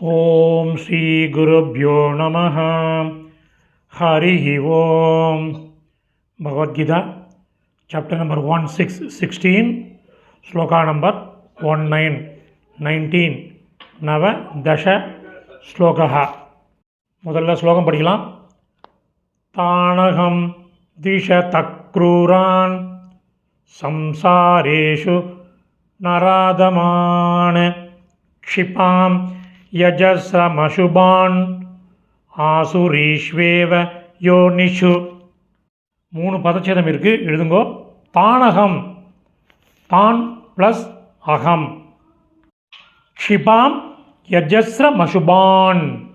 ॐ श्रीगुरुभ्यो नमः हरिः ओम् Bhagavad Gita chapter number one six sixteen shloka number one nine nineteen நவ தச ஸ்லோகா முதல்ல ஸ்லோகம் படிக்கலாம் தானகம் திஷ தக்ரூரான் संसारेषु नरादमान् क्षिपां யஜசமசுபான் ஆசுரீஷ்வேவ யோனிஷு. மூணு பதச்சேதம் இருக்குது எழுதுங்கோ. தானகம். தான் ப்ளஸ் அகம். க்ஷிபாம் யஜஸ்ரமசுபான்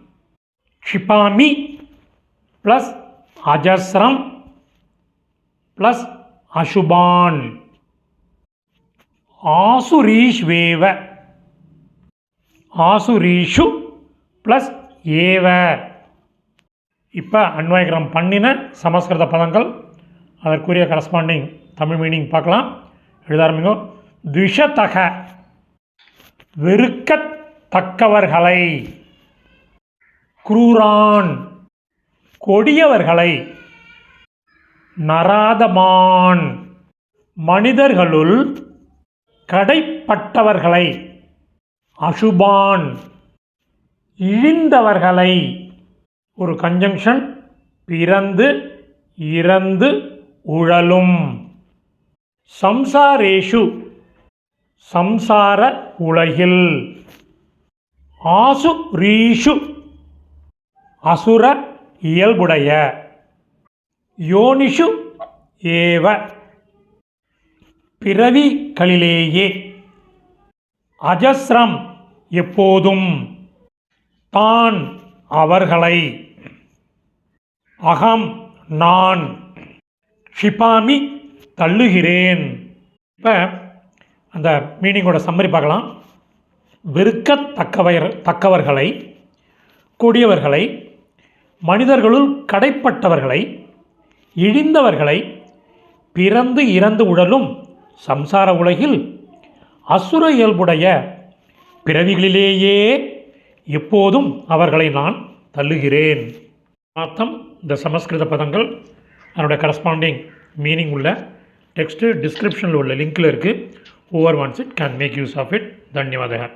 க்ஷிபாமி ப்ளஸ் அஜஸ்ரம் ப்ளஸ் அசுபான். ஆசுரீஷ்வேவ. ஆசுரீஷு ப்ளஸ் ஏவ. இப்போ அன்வாயகரம் பண்ணின சமஸ்கிருத பதங்கள் அதற்குரிய கரஸ்பாண்டிங் தமிழ் மீனிங் பார்க்கலாம். எழுத ஆரம்பிங்க த்விஷத்தக வெறுக்கத்தக்கவர்களை குரூரான் கொடியவர்களை நராதமான் மனிதர்களுள் கடைப்பட்டவர்களை அசுபான். இழிந்தவர்களை ஒரு கன்ஜங்ஷன் பிறந்து இறந்து உழலும். சம்சாரேஷு சம்சார உலகில். ஆசு ரீஷு அசுர இயல்புடைய. யோனிஷு ஏவ. பிறவிகளிலேயே அஜஸ்ரம் எப்போதும் தான் அவர்களை. அகம் நான் ஷிபாமி தள்ளுகிறேன். இப்போ அந்த மீனிங்கோட சம்மரி பார்க்கலாம். வெறுக்கத்தக்கவர் தக்கவர்களை கொடியவர்களை மனிதர்களுள் கடைப்பட்டவர்களை இழிந்தவர்களை பிறந்து இறந்து உடலும் சம்சார உலகில் அசுர இயல்புடைய பிறவிகளிலேயே எப்போதும் அவர்களை நான் தள்ளுகிறேன். அர்த்தம் இந்த சமஸ்கிருத பதங்கள் அதனுடைய கரஸ்பாண்டிங் மீனிங் உள்ள டெக்ஸ்ட்டு டிஸ்கிரிப்ஷனில் உள்ள லிங்க்கில் இருக்குது over once it can make use of it தன்யவாதகர்.